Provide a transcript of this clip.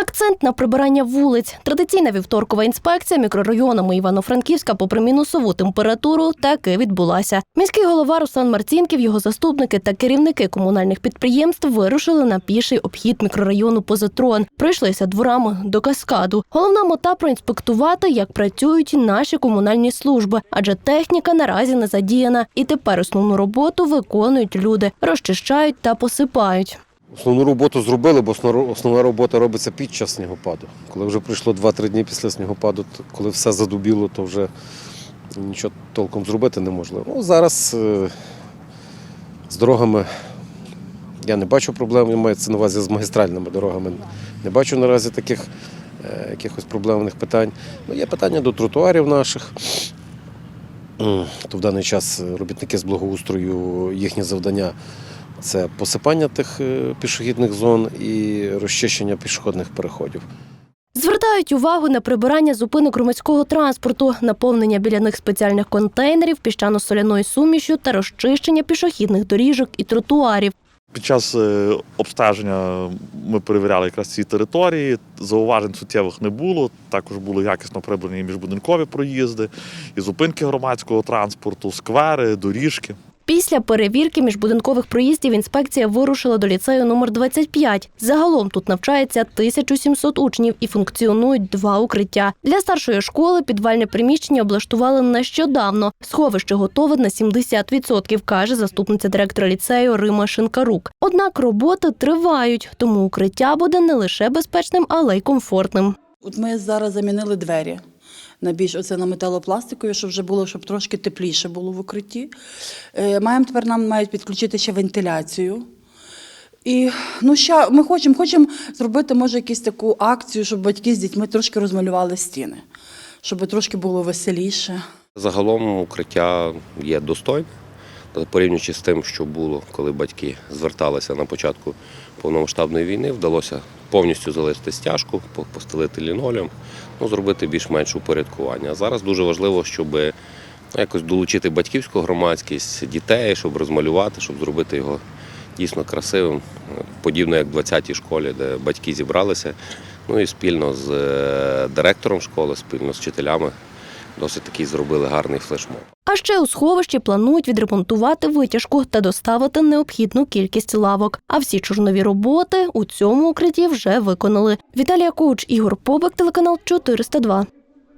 Акцент на прибирання вулиць. Традиційна вівторкова інспекція мікрорайонами Івано-Франківська попри мінусову температуру таки відбулася. Міський голова Руслан Марцінків, його заступники та керівники комунальних підприємств вирушили на піший обхід мікрорайону Позитрон. Пройшлися дворами до каскаду. Головна мета проінспектувати, як працюють наші комунальні служби, адже техніка наразі не задіяна, і тепер основну роботу виконують люди, розчищають та посипають. Основну роботу зробили, бо основна- робота робиться під час снігопаду. Коли вже пройшло 2-3 дні після снігопаду, коли все задубіло, то вже нічого толком зробити неможливо. Ну, зараз е, з дорогами я не бачу проблем, мається на увазі з магістральними дорогами. Не бачу наразі таких е, якихось проблемних питань. Ну, є питання до тротуарів наших. То в даний час робітники з благоустрою, їхнє завдання це посипання тих е, пішохідних зон і розчищення пішохідних переходів. Звертають увагу на прибирання зупинок громадського транспорту, наповнення біля них спеціальних контейнерів піщано-соляною сумішю та розчищення пішохідних доріжок і тротуарів. Під час е, обстеження ми перевіряли якраз ці території. Зауважень суттєвих не було. Також були якісно прибрані і міжбудинкові проїзди, і зупинки громадського транспорту, сквери, доріжки. Після перевірки міжбудинкових проїздів інспекція вирушила до ліцею номер 25. Загалом тут навчається 1700 учнів і функціонують два укриття. Для старшої школи підвальне приміщення облаштували нещодавно. Сховище готове на 70%, каже заступниця директора ліцею Рима Шинкарук. Однак роботи тривають, тому укриття буде не лише безпечним, але й комфортним. От ми зараз замінили двері на більш оце на металопластикові, щоб вже було, щоб трошки тепліше було в укритті. Е, Маємо тепер нам мають підключити ще вентиляцію. І ну, ще ми хочемо, хочемо зробити, може, якусь таку акцію, щоб батьки з дітьми трошки розмалювали стіни, щоб трошки було веселіше. Загалом укриття є достойне, порівнюючи з тим, що було, коли батьки зверталися на початку повномасштабної війни, вдалося повністю залишити стяжку, постелити лінолеум, ну, зробити більш-менш упорядкування. А зараз дуже важливо, щоб ну, якось долучити батьківську громадськість, дітей, щоб розмалювати, щоб зробити його дійсно красивим, подібно як в 20-й школі, де батьки зібралися. Ну і спільно з е, директором школи, спільно з вчителями досить такий зробили гарний флешмоб. Ще у сховищі планують відремонтувати витяжку та доставити необхідну кількість лавок. А всі чорнові роботи у цьому укритті вже виконали. Віталія Коуч, Ігор Побик, телеканал 402.